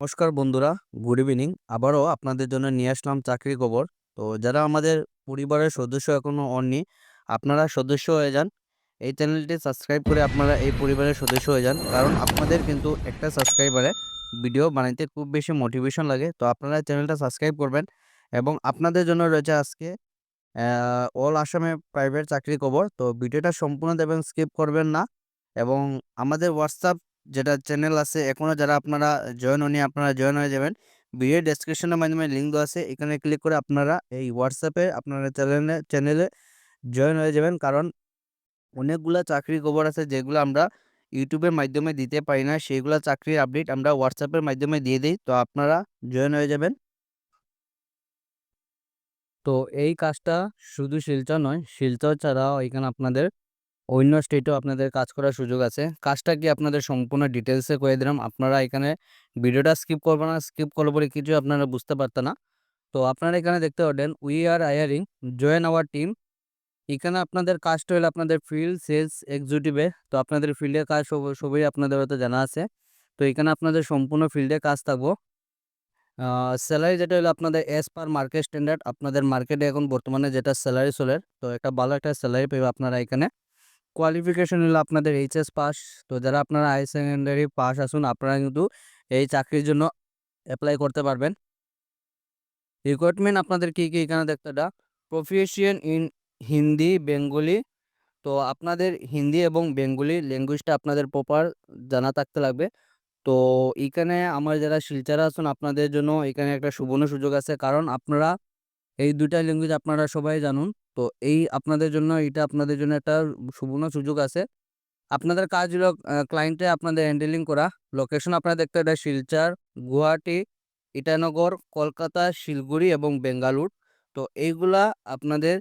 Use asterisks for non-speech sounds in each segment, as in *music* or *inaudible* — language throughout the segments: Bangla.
নমস্কার বন্ধুরা, গুড ইভিনিং। আবারও আপনাদের জন্য নিয়ে আসলাম চাকরি খবর। তো যারা আমাদের পরিবারের সদস্য এখনও হননি, আপনারা সদস্য হয়ে যান। এই চ্যানেলটি সাবস্ক্রাইব করে আপনারা এই পরিবারের সদস্য হয়ে যান। কারণ আপনাদের কিন্তু একটা সাবস্ক্রাইবারে ভিডিও বানাইতে খুব বেশি মোটিভেশন লাগে। তো আপনারা চ্যানেলটা সাবস্ক্রাইব করবেন এবং আপনাদের জন্য রয়েছে আজকে অল আসামে প্রাইভেট চাকরি খবর। তো ভিডিওটা সম্পূর্ণ দেবেন স্কিপ করবেন না। এবং আমাদের হোয়াটসঅ্যাপ যেটা চ্যানেল আছে এখনও যারা আপনারা জয়েন হয়নি আপনারা জয়েন হয়ে যাবেন। ভিডিও ডেসক্রিপশনের মাধ্যমে লিঙ্ক দেওয়া আছে, এখানে ক্লিক করে আপনারা এই হোয়াটসঅ্যাপে আপনারা চ্যানেলে চ্যানেলে জয়েন হয়ে যাবেন। কারণ অনেকগুলা চাকরি খবর আছে, যেগুলো আমরা ইউটিউবের মাধ্যমে দিতে পারি না। সেইগুলো চাকরির আপডেট আমরা হোয়াটসঅ্যাপের মাধ্যমে দিয়ে দিই, তো আপনারা জয়েন হয়ে যাবেন। তো এই কাজটা শুধু শিলচর নয়, শিলচর ছাড়াও এখানে আপনাদের অন্য স্টেটেও আপনাদের কাজ করার সুযোগ আছে। কাজটা কি আপনাদের সম্পূর্ণ ডিটেলসে করে দিলাম। আপনারা এখানে ভিডিওটা স্কিপ করবে না। স্কিপ করলে পরে কিছু আপনারা বুঝতে পারতেন না। তো আপনারা এখানে দেখতে পারেন we are hiring join our team এখানে আপনাদের কাজটা হলো আপনাদের ফিল্ড সেলস এক্সিকিউটিভে তো আপনাদের ফিল্ডের কাজ সব- সবই আপনাদের হয়তো জানা আছে। তো এখানে আপনাদের সম্পূর্ণ ফিল্ডে কাজ থাকব। স্যালারি যেটা হলো আপনাদের এস পার মার্কেট স্ট্যান্ডার্ড আপনাদের মার্কেটে এখন বর্তমানে যেটা স্যালারি চলে, তো একটা ভালো একটা স্যালারি পেবে আপনারা এখানে। কোয়ালিফিকেশন হলো আপনাদের এইচএস পাস তো যারা আপনারা হাই সেকেন্ডারি পাস আসুন আপনারা কিন্তু এই চাকরির জন্য অ্যাপ্লাই করতে পারবেন। রিক্রুটমেন্ট আপনাদের কী কী? এখানে দেখতে এটা প্রফেশিয়ান ইন হিন্দি বেঙ্গলি তো আপনাদের হিন্দি এবং বেঙ্গলি ল্যাঙ্গুয়েজটা আপনাদের প্রপার জানা থাকতে লাগবে। তো এখানে আমার যারা শিলচারা আছেন, আপনাদের জন্য এখানে একটা সুবর্ণ সুযোগ আছে, কারণ আপনারা এই দুইটা ল্যাঙ্গুয়েজ আপনারা সবাই জানুন। তো এই আপনাদের জন্য এটা আপনাদের জন্য একটা সুবর্ণ সুযোগ আছে। আপনাদের কাজ হলো ক্লায়েন্টে আপনাদের হ্যান্ডেলিং করা। লোকেশন আপনারা দেখতে এটা শিলচর, গুয়াহাটি, ইটানগর, কলকাতা, শিলিগুড়ি এবং বেঙ্গালুর। তো এইগুলা আপনাদের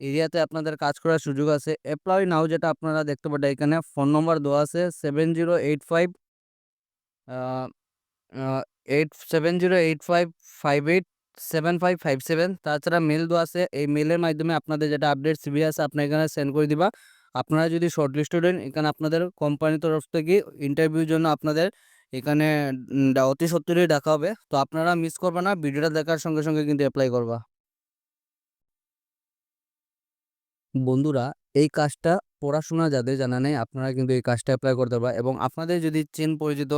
এরিয়াতে আপনাদের কাজ করার সুযোগ আছে। অ্যাপ্লাই নাও যেটা আপনারা দেখতে পাবেন এখানে ফোন নম্বর দেওয়া আছে seven zero eight five eight seven zero eight five five eight seven five five seven তাছাড়া মেল দেওয়া আছে। এই মেলের মাধ্যমে আপনাদের যেটা আপডেট সিবি আছে, আপনার এখানে সেন্ড করে দিবা। আপনারা যদি শর্ট লিস্টেড এখানে আপনাদের কোম্পানির তরফ থেকে ইন্টারভিউর জন্য আপনাদের এখানে অতি সত্তরই ডাকা হবে। তো আপনারা মিস করবে না, ভিডিওটা দেখার সঙ্গে সঙ্গে কিন্তু অ্যাপ্লাই করবা। বন্ধুরা, এই কাজটা পড়াশোনা যাদের জানা নেই, আপনারা কিন্তু এই কাজটা অ্যাপ্লাই করতে পারবা। এবং আপনাদের যদি চেন পরিচিত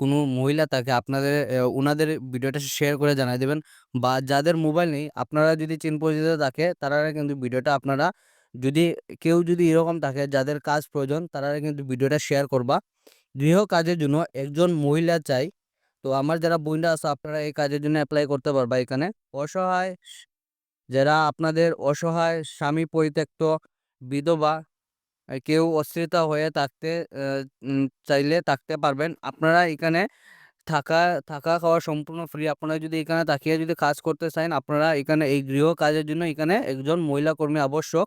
কোনো মহিলা থাকে আপনাদের ওনাদের ভিডিওটা শেয়ার করে জানাই দেবেন বা যাদের মোবাইল নেই, আপনারা যদি চিন পরিচিত থাকে তারা কিন্তু ভিডিওটা আপনারা যদি কেউ যদি এরকম থাকে যাদের কাজ প্রয়োজন তারা কিন্তু ভিডিওটা শেয়ার করবা। গৃহ কাজের জন্য একজন মহিলা চাই। তো আমার যারা বোনরা আছে, আপনারা এই কাজের জন্য অ্যাপ্লাই করতে পারবা এখানে। অসহায়, যারা আপনাদের অসহায়, স্বামী পরিত্যক্ত, বিধবা কেউ অস্থিরতা হয়ে থাকতে চাইলে থাকতে পারবেন। আপনারা এখানে থাকা থাকা খাওয়া সম্পূর্ণ ফ্রি আপনারা যদি এখানে তাকিয়ে যদি কাজ করতে চান, আপনারা এখানে এই গৃহ কাজের জন্য এখানে একজন মহিলা কর্মী আবশ্যক।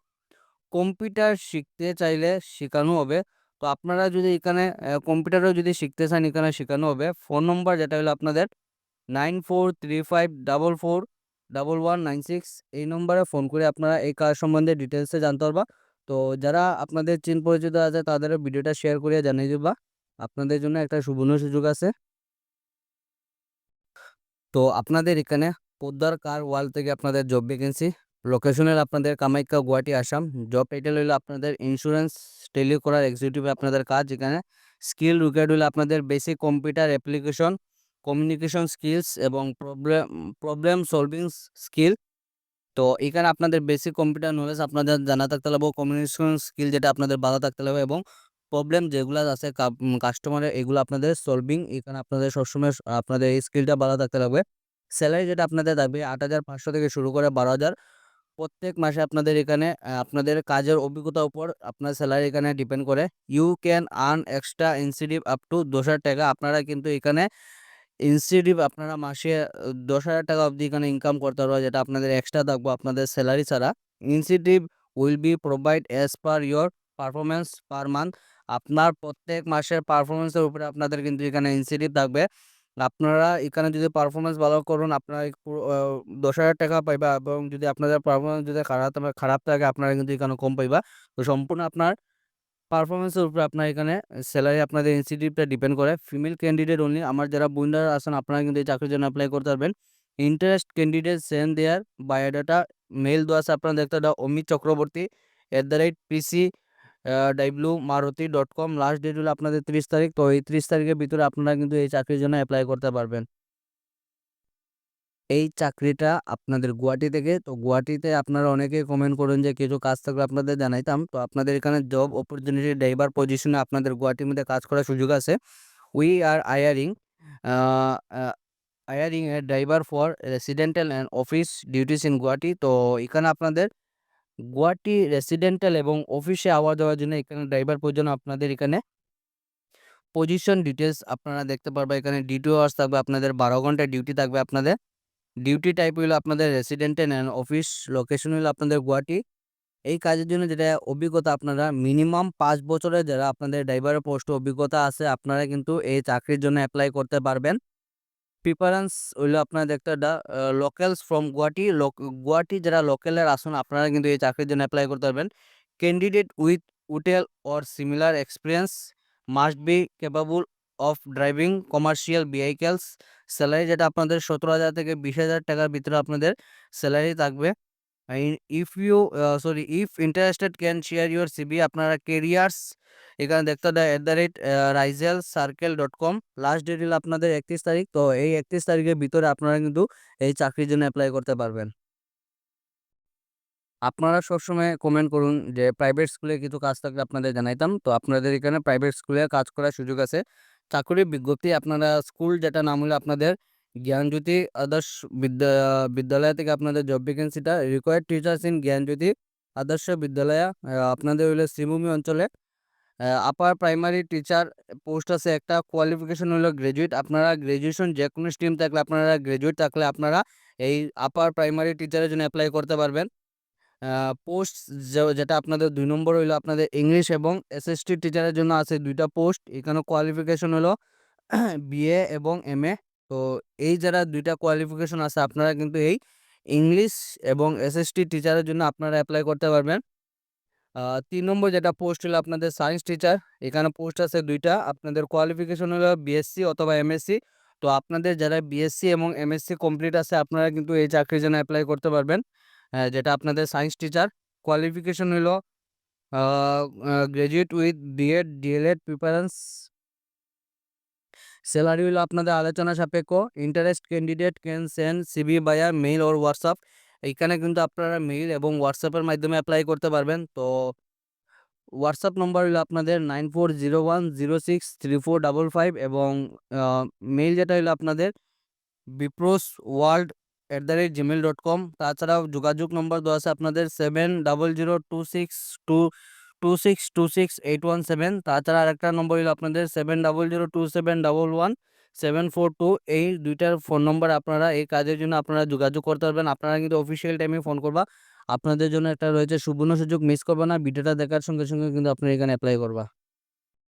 কম্পিউটার শিখতে চাইলে শেখানো হবে। তো আপনারা যদি এখানে কম্পিউটারও যদি শিখতে চান, এখানে শেখানো হবে। ফোন নম্বর যেটা হলো আপনাদের, nine four three five double four double one nine six. এই নম্বরে ফোন করে আপনারা এই কাজ সম্বন্ধে ডিটেলসে জানতে পারবা। তো যারা আপনাদের চিন পরিচিত আছে তাদের ভিডিওটা শেয়ার করিয়া জানিয়ে দিবা। আপনাদের জন্য একটা সুবর্ণ সুযোগ আছে। তো আপনাদের এখানে পোদ্দার কার ওয়াল থেকে আপনাদের জব ভ্যাকেন্সি লোকেশনের আপনাদের কামাখ্যা, গুয়াহাটি, আসাম। জব টাইটেল হলো আপনাদের ইন্স্যুরেন্স টেলি করার এক্সিকিউটিভ আপনাদের কাজ। এখানে স্কিল রিকোয়ার্ড হলো আপনাদের basic computer application communication skills এবং প্রবলেম প্রবলেম সলভিং স্কিল তো এখানে আপনাদের বেসিক কম্পিউটার নলেজ আপনাদের জানা থাকতে লাগবে কমিউনিকেশন স্কিল যেটা আপনাদের ভালো থাকতে লাগবে এবং প্রবলেম যেগুলো আছে কাস্টমারের এগুলো আপনাদের সলভিং এখানে আপনাদের সবসময় আপনাদের এই স্কিলটা ভালো থাকতে লাগবে। স্যালারি যেটা আপনাদের থাকবে আট হাজার পাঁচশো থেকে শুরু করে বারো হাজার। প্রত্যেক মাসে আপনাদের এখানে আপনাদের কাজের অভিজ্ঞতার উপর আপনার স্যালারি এখানে ডিপেন্ড করে। You can earn extra incentive up to দশ টাকা। আপনারা কিন্তু এখানে ইনসেন্টিভ আপনারা মাসে দশ হাজার টাকা অবধি এখানে ইনকাম করতে পারবে যেটা আপনাদের এক্সট্রা থাকব আপনাদের স্যালারি ছাড়া। Incentive will be provide as per your performance per month আপনার প্রত্যেক মাসের পারফরমেন্সের উপরে আপনাদের কিন্তু এখানে ইনসেন্টিভ থাকবে। আপনারা এখানে যদি পারফরমেন্স ভালো করুন, আপনারা দশ হাজার টাকা পাইবা এবং যদি আপনাদের পারফরমেন্স যদি খারাপ খারাপ থাকে, আপনারা কিন্তু এখানে কম পাইবা। তো সম্পূর্ণ আপনার পারফরম্যান্সের উপরে আপনার এখানে স্যালারি আপনাদের ইনস্টিটিউটটা ডিপেন্ড করে। ফিমেল ক্যান্ডিডেট অনলি আমার যারা বুইন্ডার আছেন, আপনারা কিন্তু এই চাকরির জন্য অ্যাপ্লাই করতে পারবেন। Interest candidate send their biodata mail দেওয়া আছে আপনারা দেখতে পারেন Amit Chakraborty at the rate PC W Maruti dot com last date হলো আপনাদের তিরিশ তারিখ, তো এই তিরিশ তারিখের ভিতরে আপনারা কিন্তু এই চাকরির জন্য অ্যাপ্লাই করতে পারবেন। এই চাকরিটা আপনাদের গুয়াহাটি থেকে। তো গুয়াহাটিতে আপনারা অনেকেই কমেন্ট করেন যে, কিছু কাজ থাকলে আপনাদের জানাইতাম। তো আপনাদের এখানে জব অপরচুনিটি ড্রাইভার পজিশনে আপনাদের গুয়াহাটির মধ্যে কাজ করার সুযোগ আছে। We are hiring hiring a driver for residential and office duties in Guwahati. তো এখানে আপনাদের গুয়াহাটি রেসিডেন্টাল এবং অফিসে আওয়া যাওয়ার জন্য এখানে ড্রাইভার প্রয়োজন। আপনাদের এখানে পজিশন ডিটেলস আপনারা দেখতে পারবেন এখানে ডিউটি আওয়ার্স থাকবে, আপনাদের বারো ঘণ্টা ডিউটি থাকবে আপনাদের। ডিউটি টাইপ হইল আপনাদের রেসিডেন্টাল অ্যান্ড অফিস লোকেশন হইল আপনাদের গুয়াহাটি। এই কাজের জন্য যেটা অভিজ্ঞতা আপনারা মিনিমাম পাঁচ বছরের যারা আপনাদের ড্রাইভারের পোস্ট অভিজ্ঞতা আছে, আপনারা কিন্তু এই চাকরির জন্য অ্যাপ্লাই করতে পারবেন। প্রিফারেন্স হইল আপনারা দেখতে লোকালস ফ্রম গুয়াহাটি গুয়াহাটি যারা লোকালের আসুন, আপনারা কিন্তু এই চাকরির জন্য অ্যাপ্লাই করতে পারবেন। Candidate with উটেল or similar experience must be capable of driving commercial vehicles salary যেটা আপনাদের সতেরো হাজার থেকে বিশ হাজার টাকার ভিতরে আপনাদের স্যালারি থাকবে। If you sorry if interested can share your CV আপনারা কেরিয়ার্স এখানে দেখতে দেয় at the rate রাইজেল circle dot com last date হল আপনাদের একত্রিশ তারিখ, তো এই একত্রিশ তারিখের ভিতরে আপনারা কিন্তু এই চাকরির জন্য অ্যাপ্লাই করতে পারবেন। আপনারা সবসময় কমেন্ট করুন যে প্রাইভেট স্কুলে কিছু কাজ থাকলে আপনাদের জানাইতাম, তো আপনাদের এখানে প্রাইভেট স্কুলে কাজ করার সুযোগ আছে। চাকরির বিজ্ঞপ্তি আপনারা স্কুল যেটা নাম হলো আপনাদের জ্ঞানজ্যোতি আদর্শ বিদ্যা, বিদ্যালয় থেকে আপনাদের job ভ্যাকেন্সিটা required teachers in Gyanjyoti Adarsha Vidyalaya আপনাদের হইল শ্রীভূমি অঞ্চলে। আপার প্রাইমারি টিচার পোস্ট আছে একটা কোয়ালিফিকেশন হলো গ্র্যাজুয়েট আপনারা গ্র্যাজুয়েশন যে কোনো স্ট্রিম থাকলে, আপনারা গ্র্যাজুয়েট থাকলে আপনারা এই আপার প্রাইমারি টিচারের জন্য অ্যাপ্লাই করতে পারবেন। পোস্ট যেটা আপনাদের দুই নম্বর হইল আপনাদের ইংলিশ এবং এসএসটি টিচারের জন্য আছে দুইটা পোস্ট এখানে কোয়ালিফিকেশন হলো *clears throat* বিএ এবং এম এ তো এই যারা দুইটা কোয়ালিফিকেশন আছে, আপনারা কিন্তু এই ইংলিশ এবং এসএসটি টিচারের জন্য আপনারা অ্যাপ্লাই করতে পারবেন। তিন নম্বর যেটা পোস্ট হলো আপনাদের সায়েন্স টিচার এখানে পোস্ট আছে দুইটা। আপনাদের কোয়ালিফিকেশন হলো বিএসসি অথবা এমএসসি তো আপনাদের যারা বিএসসি এবং এমএসসি কমপ্লিট আছে, আপনারা কিন্তু এই চাকরির জন্য অ্যাপ্লাই করতে পারবেন। যেটা আপনাদের সায়েন্স টিচার কোয়ালিফিকেশন হলো graduate with BEd DElEd preference salary হলো আপনাদের আলোচনা সাপেক্ষ interest candidate can send CV via mail or WhatsApp এইখানে কিন্তু আপনারা মেইল এবং হোয়াটসঅ্যাপের মাধ্যমে অ্যাপ্লাই করতে পারবেন। তো হোয়াটসঅ্যাপ নম্বর হলো আপনাদের nine four zero one zero six three four double five এবং মেইল যেটা হলো আপনাদের বিপ্রোস world at the rate Gmail dot com তাছাড়াও যোগাযোগ নম্বর দেওয়া আছে আপনাদের seven double zero two six two two six two six eight one seven তাছাড়া আরেকটা নম্বর হলো আপনাদের seven double zero two seven double one seven four two এই দুইটার ফোন নম্বর আপনারা এই কাজের জন্য আপনারা যোগাযোগ করতে পারবেন। আপনারা কিন্তু অফিসিয়াল টাইমে ফোন করবা। আপনাদের জন্য একটা রয়েছে সুবর্ণ সুযোগ মিস করবে না ভিডিওটা দেখার সঙ্গে সঙ্গে কিন্তু আপনারা এখানে অ্যাপ্লাই করবা।